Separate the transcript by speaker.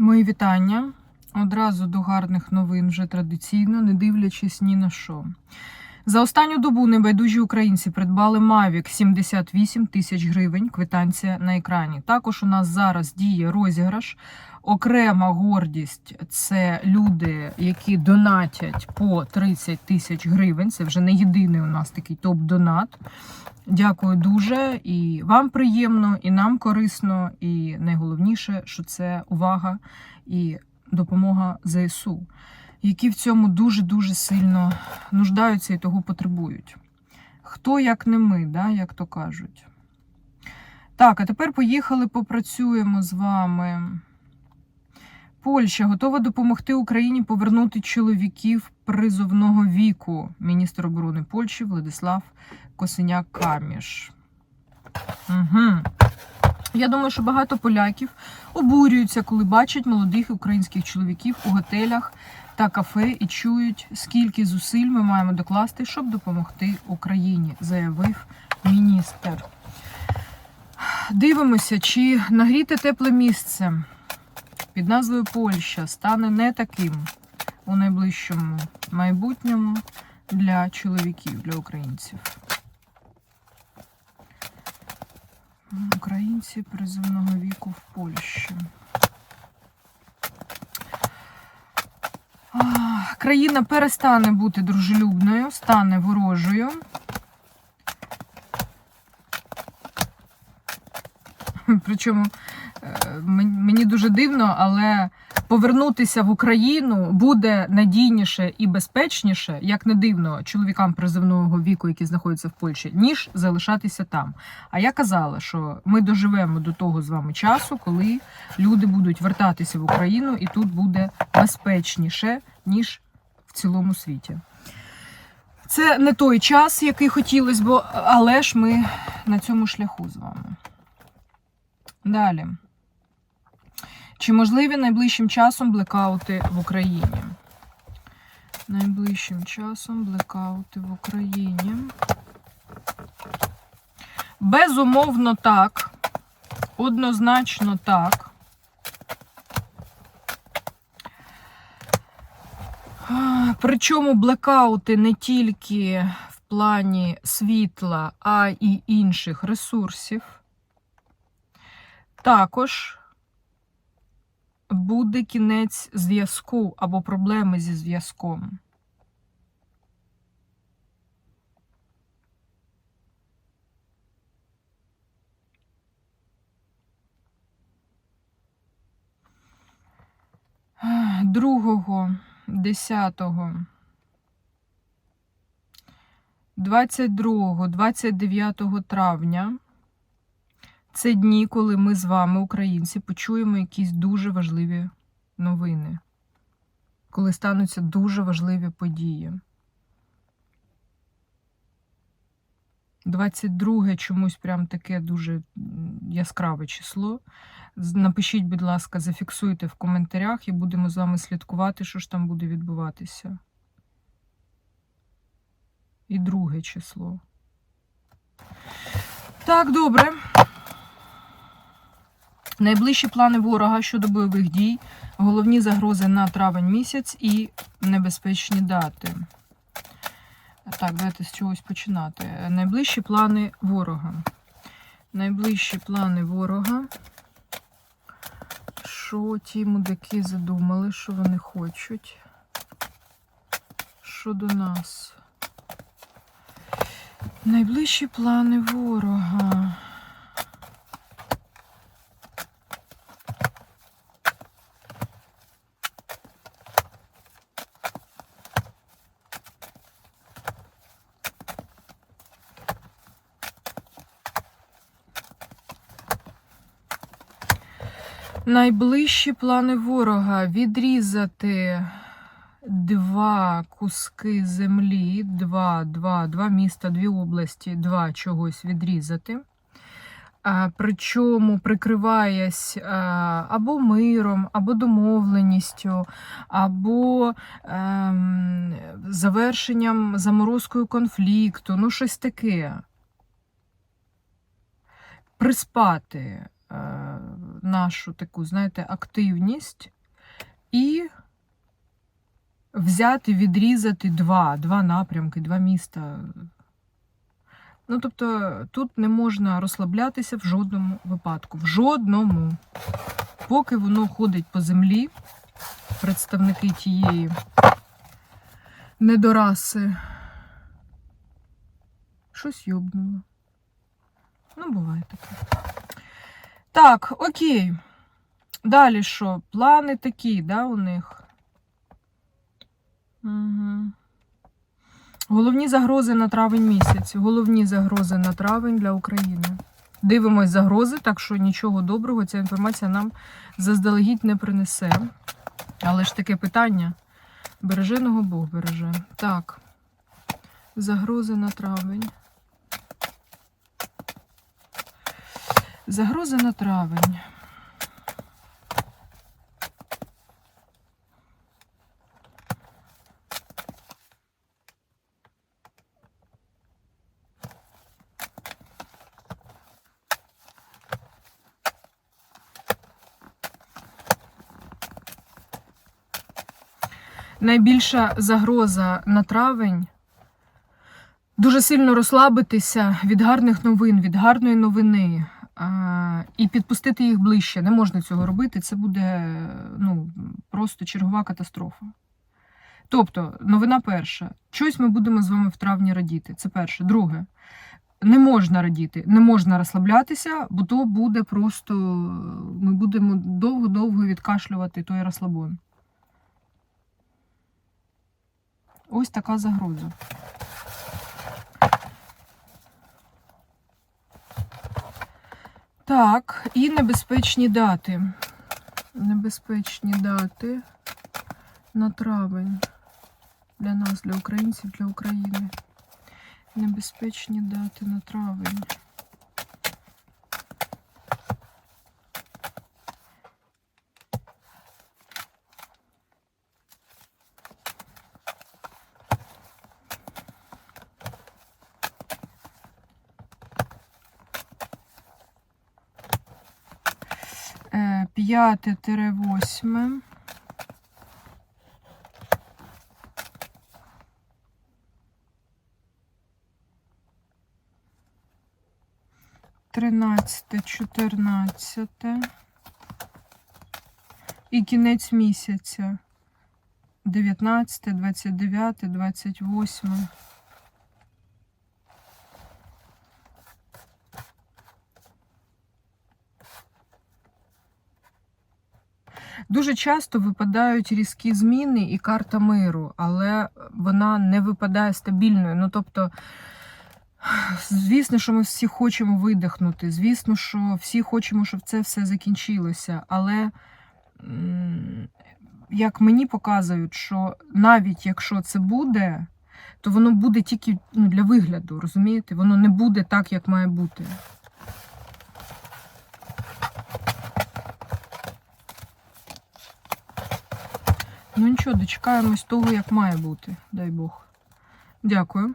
Speaker 1: Мої вітання. Одразу до гарних новин вже традиційно, не дивлячись ні на що. За останню добу небайдужі українці придбали Mavic 78 тисяч гривень. Квитанція на екрані. Також у нас зараз діє розіграш. Окрема гордість це люди, які донатять по 30 тисяч гривень. Це вже не єдиний у нас такий топ-донат. Дякую дуже. І вам приємно, і нам корисно. І найголовніше, що це увага і допомога ЗСУ, які в цьому дуже-дуже сильно нуждаються і того потребують. Хто як не ми, да, як то кажуть. Так, а тепер поїхали, попрацюємо з вами. Польща готова допомогти Україні повернути чоловіків призовного віку. Міністр оборони Польщі Владислав Косиняк Каміш. Угу. Я думаю, що багато поляків обурюються, коли бачать молодих українських чоловіків у готелях та кафе і чують, скільки зусиль ми маємо докласти, щоб допомогти Україні, заявив міністр. Дивимося, чи нагріте тепле місце під назвою Польща стане не таким у найближчому майбутньому для чоловіків, для українців. Українці призовного віку в Польщі. Країна перестане бути дружелюбною, стане ворожою. Причому е, мені дуже дивно, але повернутися в Україну буде надійніше і безпечніше, як не дивно, чоловікам призовного віку, які знаходяться в Польщі, ніж залишатися там. А я казала, що ми доживемо до того з вами часу, коли люди будуть вертатися в Україну, і тут буде безпечніше, ніж в цілому світі. Це не той час, який хотілося б, але ж ми на цьому шляху з вами. Далі. Чи можливі найближчим часом блекаути в Україні? Найближчим часом блекаути в Україні. Безумовно, так. Однозначно так. Причому блекаути не тільки в плані світла, а й інших ресурсів. Також буде кінець зв'язку або проблеми зі зв'язком. Другого, десятого, 22, 29 травня. Це дні, коли ми з вами, українці, почуємо якісь дуже важливі новини, коли стануться дуже важливі події. 22 чомусь прям таке дуже яскраве число. Напишіть, будь ласка, зафіксуйте в коментарях і будемо з вами слідкувати, що ж там буде відбуватися. І друге число. Так, добре. Найближчі плани ворога щодо бойових дій, головні загрози на травень місяць і небезпечні дати. Так, давайте з чогось починати. Найближчі плани ворога. Найближчі плани ворога. Що ті мудаки задумали, що вони хочуть? Щодо нас. Найближчі плани ворога. Найближчі плани ворога відрізати два куски землі, два, два, два міста, дві області, два чогось відрізати. А, причому прикриваясь а, або миром, або домовленістю, або ем, завершенням заморозкою конфлікту, ну щось таке. Приспати. Нашу таку, знаєте, активність і взяти, відрізати два, два напрямки, два міста. Ну, тобто, тут не можна розслаблятися в жодному випадку. В жодному. Поки воно ходить по землі, представники тієї недораси. Щось йобнуло. Ну, буває таке. Так, окей. Далі що? Плани такі, да, у них? Угу. Головні загрози на травень місяць. Головні загрози на травень для України. Дивимось загрози, так що нічого доброго ця інформація нам заздалегідь не принесе. Але ж таке питання. Береженого Бог береже. Так. Загрози на травень. Загрози на травень. Найбільша загроза на травень дуже сильно розслабитися від гарних новин, від гарної новини і підпустити їх ближче. Не можна цього робити. Це буде ну, просто чергова катастрофа. Тобто, новина перша. Щось ми будемо з вами в травні радіти. Це перше. Друге, не можна радіти, не можна розслаблятися, бо то буде просто. Ми будемо довго-довго відкашлювати той розслабон. Ось така загроза. Так, і небезпечні дати. Небезпечні дати на травень. Для нас, для українців, для України. Небезпечні дати на травень. Е, П'яте тире восьме. Тринадцяте, чотирнадцяте. І кінець місяця. Дев'ятнадцяте, двадцять дев'яте, двадцять восьме. Дуже часто випадають різкі зміни і карта миру, але вона не випадає стабільною. Ну тобто, звісно, що ми всі хочемо видихнути. Звісно, що всі хочемо, щоб це все закінчилося. Але як мені показують, що навіть якщо це буде, то воно буде тільки ну, для вигляду, розумієте? Воно не буде так, як має бути. Ну нічого, дочекаємось того, як має бути, дай Бог. Дякую.